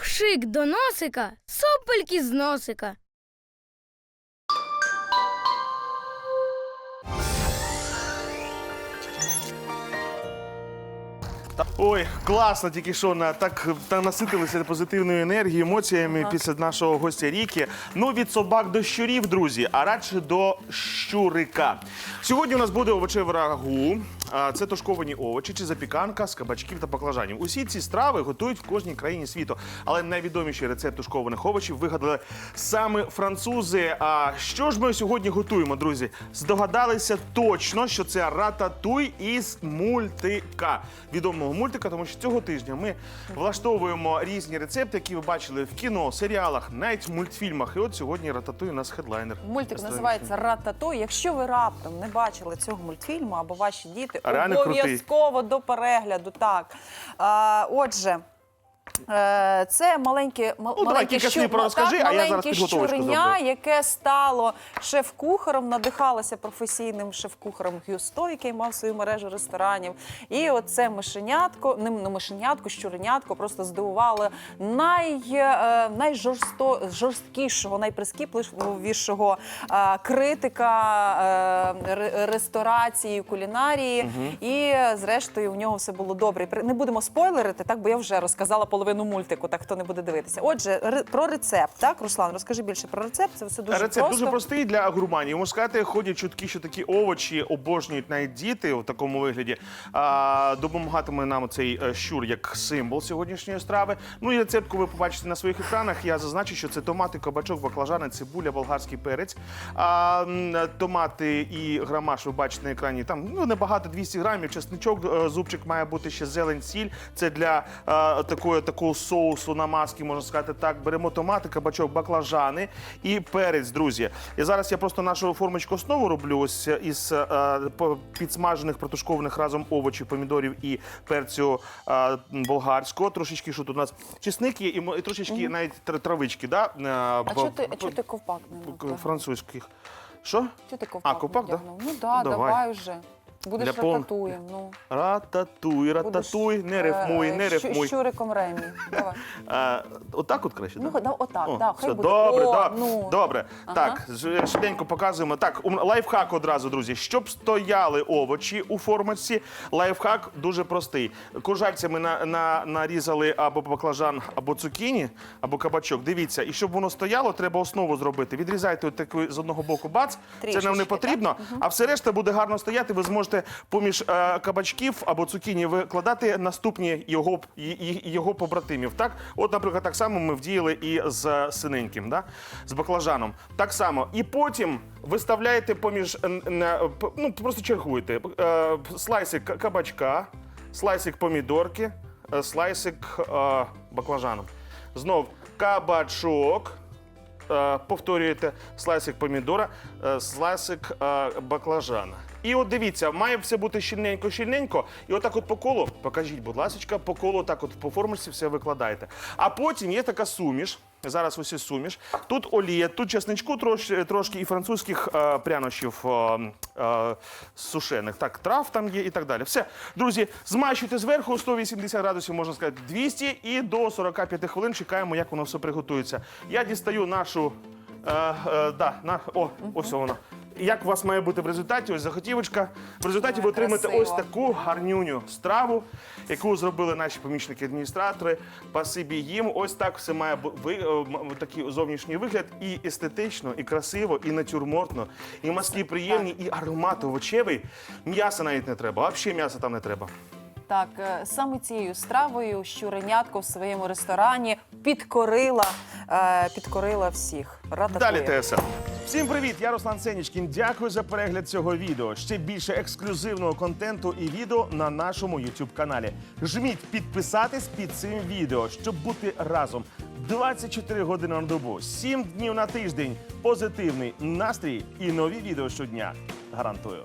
Пшик до носика, сопельки з носика. Ой, класно, тільки що на так та наситилися позитивною енергією, емоціями після нашого гостя Ріки. Ну від собак до щурів, друзі, а радше до щурика. Сьогодні у нас буде овочеве рагу. Це тушковані овочі чи запіканка з кабачків та баклажанів. Усі ці страви готують в кожній країні світу. Але найвідоміший рецепт тушкованих овочів вигадали саме французи. А що ж ми сьогодні готуємо, друзі? Здогадалися точно, що це рататуй із мультика. Відомого мультика, тому що цього тижня ми влаштовуємо різні рецепти, які ви бачили в кіно, серіалах, навіть в мультфільмах. І от сьогодні рататуй у нас хедлайнер. Мультик називається Рататуй. Якщо ви раптом не бачили цього мультфільму або ваші діти, реально крутий. обов'язково до перегляду. Так а, отже. Е, Це маленьке, Ну, маленьке, кілька слів щу- про розкажи, так, а я зараз маленьке зроблю. яке стало шеф-кухарем, надихалося професійним шеф-кухарем Гюсто, який мав свою мережу ресторанів. І оце мишенятко, не, не мишенятко, щуренятко просто здивувало най, е, жорсткішого, найприскіпливішого е, критика ресторації, кулінарії. І зрештою в нього все було добре. Не будемо спойлерити, так бо я вже розказала половину мультику, так хто не буде дивитися. Отже, про рецепт, так, Руслан, розкажи більше про рецепт. Це все дуже Рецепт просто. дуже простий для гурманів. Можна сказати, ходять чутки, що такі овочі обожнюють навіть діти у такому вигляді. А, допомагатиме нам цей е, щур як символ сьогоднішньої страви. Ну і рецептку ви побачите на своїх екранах. Я зазначу, що це томати, кабачок, баклажани, цибуля, болгарський перець. А, томати і грамаш ви бачите на екрані. Там ну небагато 200 грамів. Чесничок, е, зубчик має бути ще зелень, сіль. Це для е, такої такого соусу намазки, можна сказати так. Беремо томати, кабачок, баклажани і перець, друзі. І зараз я просто нашу формочку основу роблю ось із е, підсмажених протушкованих разом овочів, помідорів і перцю е, болгарського. Трошечки що тут у нас чесник є і, і трошечки навіть травички, да? е, А чого ти, ти ковпак не французьких. Що? Чого ти ковпак, А, ковпак, да? Ну да, Давай. давай, вже. Будеш Для пон- рататуєм. Ну. Рататуй, рататуй, Будеш, не рифмуй, е, не щу- рифмуй. Щуриком Ремі. Давай. А, отак от краще, Ну, так? да, отак, О, да, хай все, буде. добре, О, да, ну. добре. Ага. Так, ж- швиденько показуємо. Так, ум- лайфхак одразу, друзі. Щоб стояли овочі у формочці, лайфхак дуже простий. Кружальцями на, на, нарізали або баклажан, або цукіні, або кабачок. Дивіться, і щоб воно стояло, треба основу зробити. Відрізайте от таку з одного боку бац. Це нам Трішечки, не потрібно, а все решта буде гарно стояти. Ви зможете поміж е, кабачків або цукіні викладати наступні його, його побратимів. Так, от, наприклад, так само ми вдіяли і з синеньким, да? з баклажаном. Так само. І потім виставляєте поміж ну просто чергуєте е, слайсик кабачка, слайсик помідорки, е, слайсик е, баклажану. Знов кабачок. Е, повторюєте слайсик помідора, е, слайсик баклажана. І от дивіться, має все бути щільненько-щільненько. І отак от по колу, покажіть, будь ласка, по колу, так от по формочці все викладаєте. А потім є така суміш. Зараз ось суміш. Тут олія, тут чесничку трош, трошки і французьких е, прянощів е, е, сушених. Так, трав там є і так далі. Все, друзі, змащуйте зверху 180 градусів, можна сказати, 200 і до 45 хвилин чекаємо, як воно все приготується. Я дістаю нашу. Е, е, да, на, о, ось воно. Як у вас має бути в результаті? Ось заготівочка. В результаті Ой, ви отримаєте красиво. ось таку гарнюню страву, яку зробили наші помічники-адміністратори. Пасибі їм. Ось так все має ви, е, такий зовнішній вигляд. І естетично, і красиво, і натюрмортно, і маски приємні, і аромат овочевий. М'яса навіть не треба. Взагалі м'яса там не треба. Так, е, саме цією стравою щуренятко в своєму ресторані підкорила, е, підкорила всіх. Рататує. Далі ТСН. Всім привіт! Я Руслан Сенічкін. Дякую за перегляд цього відео. Ще більше ексклюзивного контенту і відео на нашому youtube каналі. Жміть підписатись під цим відео, щоб бути разом 24 години на добу, 7 днів на тиждень. Позитивний настрій і нові відео щодня. Гарантую.